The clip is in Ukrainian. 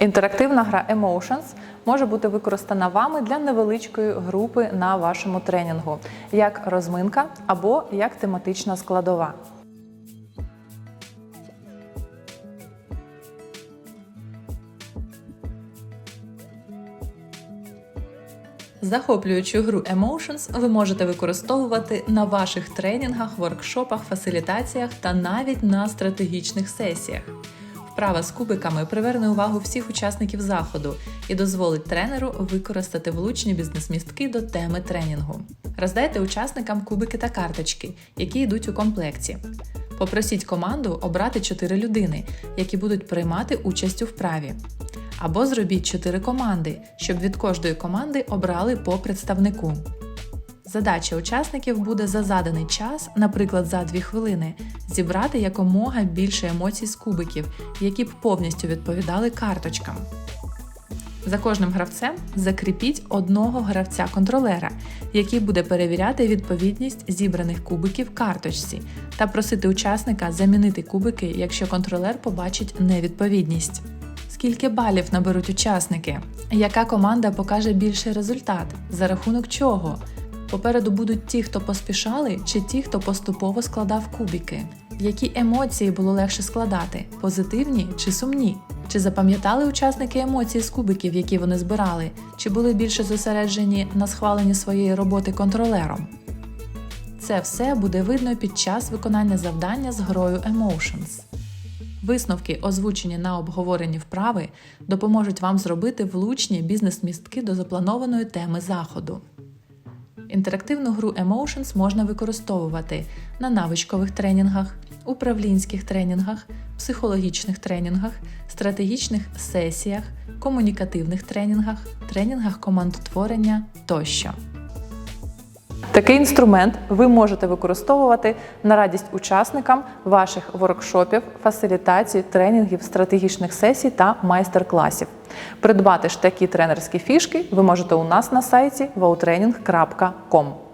Інтерактивна гра Emotions може бути використана вами для невеличкої групи на вашому тренінгу, як розминка або як тематична складова. Захоплюючу гру Emotions ви можете використовувати на ваших тренінгах, воркшопах, фасилітаціях та навіть на стратегічних сесіях. Вправа з кубиками приверне увагу всіх учасників заходу і дозволить тренеру використати влучні бізнес-містки до теми тренінгу. Роздайте учасникам кубики та карточки, які йдуть у комплекті. Попросіть команду обрати 4 людини, які будуть приймати участь у вправі. Або зробіть 4 команди, щоб від кожної команди обрали по представнику. Задача учасників буде за заданий час, наприклад, за 2 хвилини, зібрати якомога більше емоцій з кубиків, які б повністю відповідали карточкам. За кожним гравцем закріпіть одного гравця-контролера, який буде перевіряти відповідність зібраних кубиків карточці, та просити учасника замінити кубики, якщо контролер побачить невідповідність. Скільки балів наберуть учасники? Яка команда покаже більший результат? За рахунок чого? Попереду будуть ті, хто поспішали, чи ті, хто поступово складав кубики. Які емоції було легше складати позитивні чи сумні? Чи запам'ятали учасники емоції з кубиків, які вони збирали, чи були більше зосереджені на схваленні своєї роботи контролером? Це все буде видно під час виконання завдання з грою Emotions. Висновки, озвучені на обговоренні вправи, допоможуть вам зробити влучні бізнес-містки до запланованої теми заходу. Інтерактивну гру Emotions можна використовувати на навичкових тренінгах, управлінських тренінгах, психологічних тренінгах, стратегічних сесіях, комунікативних тренінгах, тренінгах командотворення тощо. Такий інструмент ви можете використовувати на радість учасникам ваших воркшопів, фасилітацій, тренінгів, стратегічних сесій та майстер-класів. Придбати ж такі тренерські фішки ви можете у нас на сайті wowtraining.com.